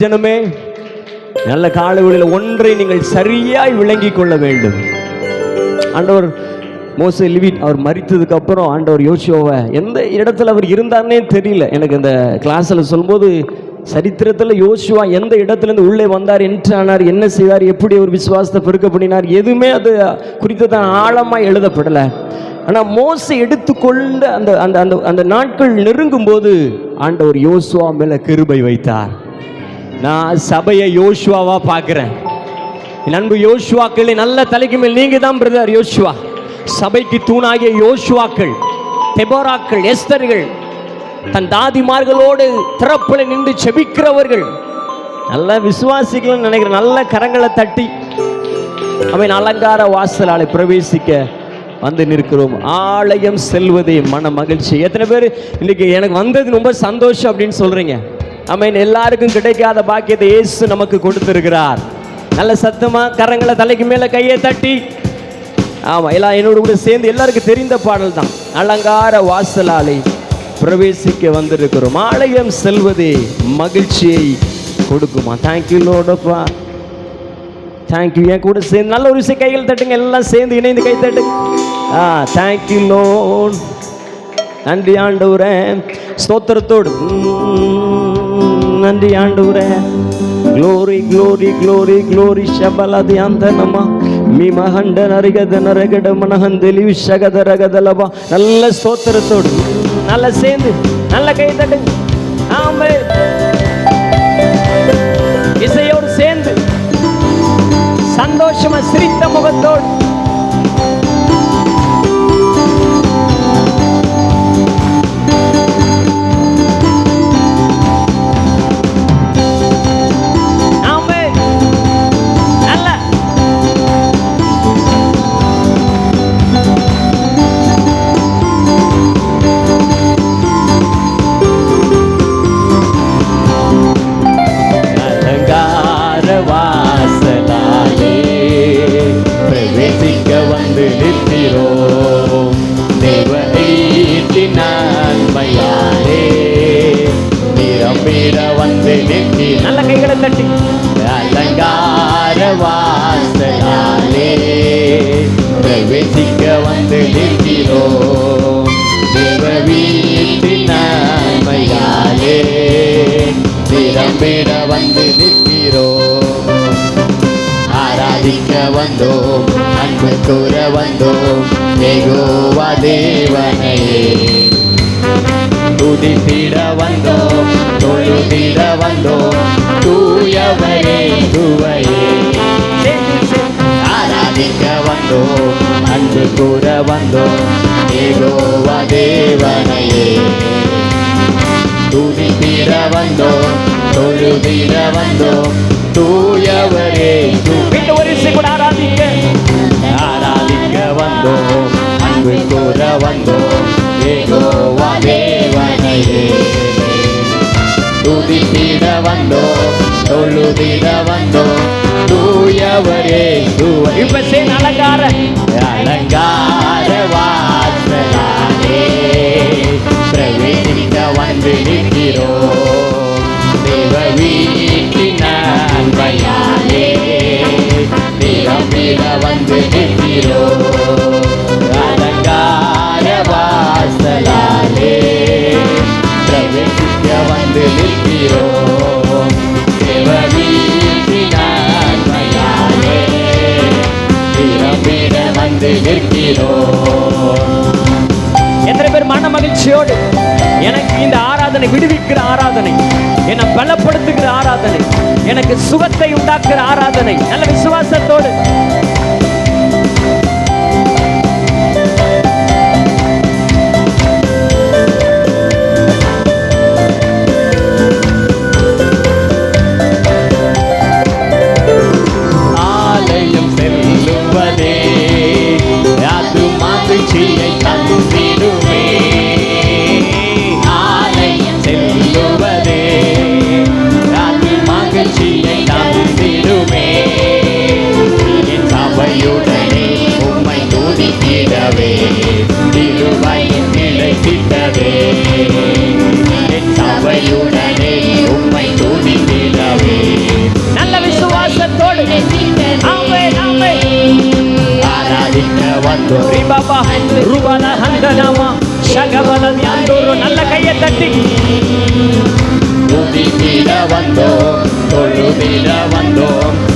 ஜனமே நல்ல காலவெளியில் ஒன்றை நீங்கள் சரியாய் விளங்கிக் கொள்ள வேண்டும். ஆண்டவர் மோச லிவிட் அவர் மறித்ததுக்கு அப்புறம் ஆண்டவர் யோசியோவை எந்த இடத்துல அவர் இருந்தார்னே தெரியல. எனக்கு இந்த கிளாஸில் சொல்லும்போது சரித்திரத்தில் யோசுவா எந்த இடத்துலேருந்து உள்ளே வந்தார் என்றானார் என்ன செய்தார் எப்படி ஒரு விசுவாசத்தை பெருக்க பண்ணினார் எதுவுமே அது குறித்து தான் ஆழமாக எழுதப்படலை. ஆனால் மோசை எடுத்துக்கொண்ட அந்த அந்த அந்த அந்த நாட்கள் நெருங்கும் போது ஆண்டவர் யோசுவா மேலே கிருபை வைத்தார். நான் சபையை யோசுவாவா பார்க்குறேன். நண்பு அன்பு யோசுவாக்களை நல்ல தலைக்கு மேல் நீங்க தான் பிரதர் யோசுவா. சபைக்கு தூணாகிய யோசுவாக்கள் தெபோராக்கள் எஸ்தர்கள் தன் தாதிமார்களோடு திறப்புல நின்று செபிக்கிறவர்கள். நல்ல விசுவாசிகள் நினைக்கிறேன் நல்ல கரங்களை தட்டி அவன் அலங்கார வாசலாலை பிரவேசிக்க வந்து நிற்கிறோம். ஆலயம் செல்வதே மன மகிழ்ச்சி. எத்தனை பேர் இன்னைக்கு எனக்கு வந்தது ரொம்ப சந்தோஷம் அப்படின்னு சொல்றீங்க. அமைன் எல்லாருக்கும் கிடைக்காத பாக்கியத்தை இயேசு நமக்கு கொடுத்திருக்கிறார். நல்ல சத்தமா கரங்களை தலைக்கு மேல கையை தட்டி. ஆமா எல்லாம் என்னோட கூட சேர்ந்து எல்லாருக்கும் தெரிந்த பாடல் தான் அலங்கார வாசலாலை பிரவேசிக்க வந்திருக்கிறோம். ஆலயம் செல்வதே மகிழ்ச்சியை கொடுக்குமா? தேங்க்யூ லோடப்பா தேங்க்யூ என் கூட சேர்ந்து நல்ல ஒரு விஷயம் கைகள் தட்டுங்க. எல்லாம் சேர்ந்து இணைந்து கை தட்டுங்க ஆ தேங்க்யூ லோன் நன்றி ஆண்டவரே. ஸ்தோத்திரத்தோடு. நன்றி ஆண்டவரே க்ளோரி க்ளோரி க்ளோரி க்ளோரி ಶಬಲದಿ ಅಂತನಮ್ಮ மிமஹண்ட நரிகத நரகட மனஹந்தலி விஷகத ரகதலபா நல்ல ஸ்தோத்திரத்தோடு உம், நல்ல சேர்ந்து நல்ல கை தட்டுங்க ஆமே இசையோடு சேர்ந்து சந்தோஷமா சிரித்த முகத்தோடு நேசிக்க வந்து நிற்கிறோம் தேவ வீட்டின் நன்மையாலே திறம்பிட வந்து நிற்கிறோம் ஆராதிக்க வந்தோம் அன்பு கூற வந்தோம் ஏகோவா தேவனையே. கூற வந்தோம். ஏகோவா தேவனையே. துதித்திட வந்தோம் தொழுதிட வந்தோம். தூயவரே தூ- ஒரு கூட ஆராதிக்க. ஆராதிக்க வந்தோம். அன்பு கூற வந்தோம். ஏகோவா தேவனையே. துதித்திட வந்தோம் தொழுதிட வந்தோம். தூயவரே இப்ப சே அலங்கார திறம்பிட வந்து நிற்கிறோம் அலங்கார வாசலாலே பிரவேசிக்க வந்து நிற்கிறோ. வந்து நிற்கிறோம் எத்தனை பேர் மன மகிழ்ச்சியோடு எனக்கு இந்த ஆராதனை விடுவிக்கிற ஆராதனை என்னை பலப்படுத்துகிற ஆராதனை எனக்கு சுகத்தை உண்டாக்குற ஆராதனை நல்ல விசுவாசத்தோடு நிலைத்திடவே நிலுவையில் நிலைத்திடவே சபையுடனே உண்மை துணிந்திடவே நல்ல விசுவாசத்தோடு நல்ல கையை தட்டி. துதித்திட வந்தோம் தொழுதிட வந்தோம்.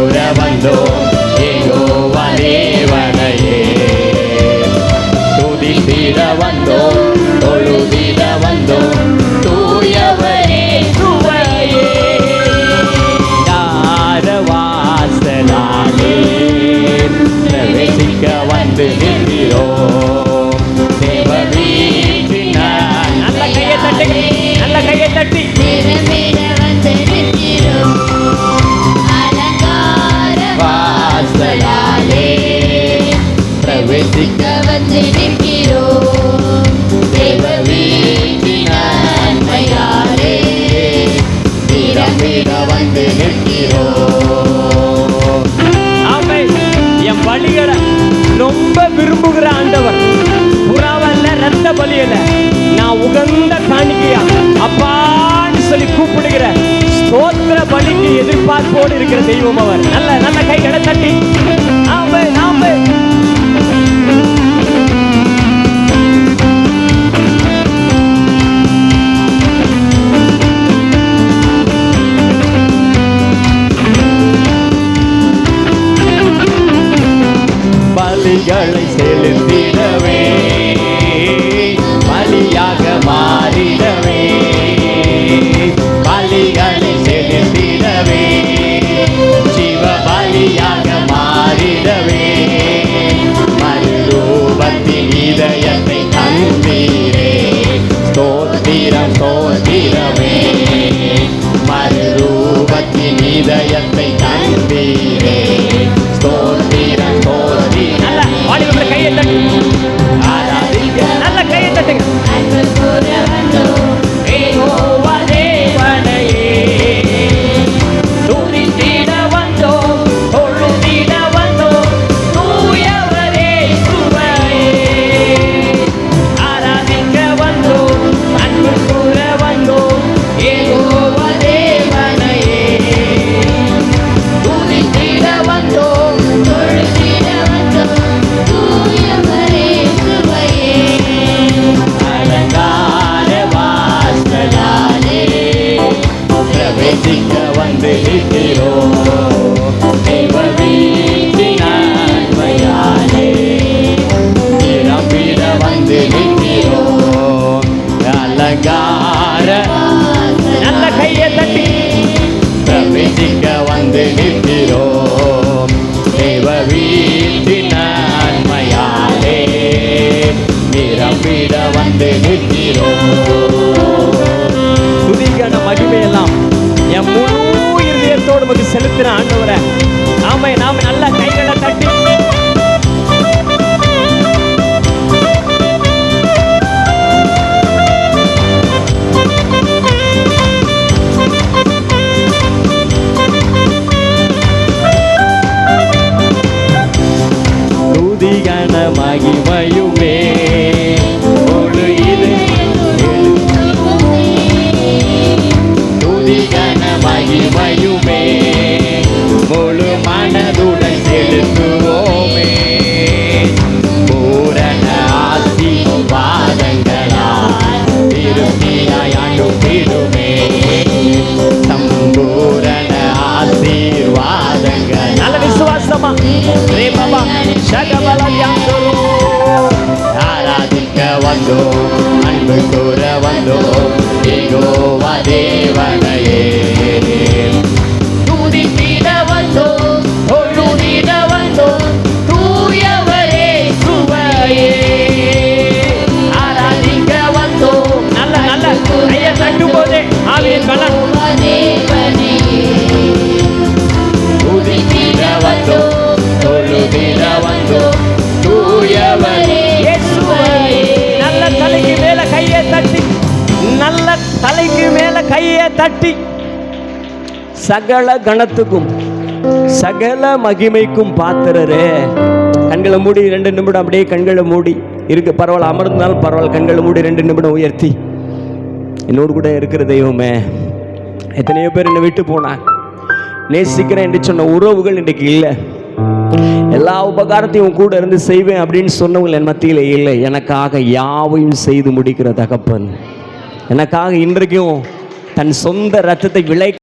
அன்பு வந்தோம் ஏகோ தேவனையே துதித்திட வந்தோம் தொழுதிட வந்தோம் me. சகல கணத்துக்கும் சகல மகிமைக்கும் பாத்திரரே. கண்களை மூடி ரெண்டு நிமிடம் அப்படியே கண்களை மூடி இருக்கு. பரவாயில்ல அமர்ந்தாலும் பரவாயில்ல கண்களை மூடி ரெண்டு நிமிடம் உயர்த்தி. என்னோடு கூட இருக்கிற தெய்வமே எத்தனையோ பேர் என்னை விட்டு போனாங்க. நேசிக்கிறேன் என்று சொன்ன உறவுகள் இன்றைக்கு இல்லை. எல்லா உபகாரத்தையும் கூட இருந்து செய்வேன் அப்படின்னு சொன்னவங்க என் மத்தியில் இல்லை. எனக்காக யாவையும் செய்து முடிக்கிற தகப்பன். எனக்காக இன்றைக்கும் தன் சொந்த ரத்தத்தை விளை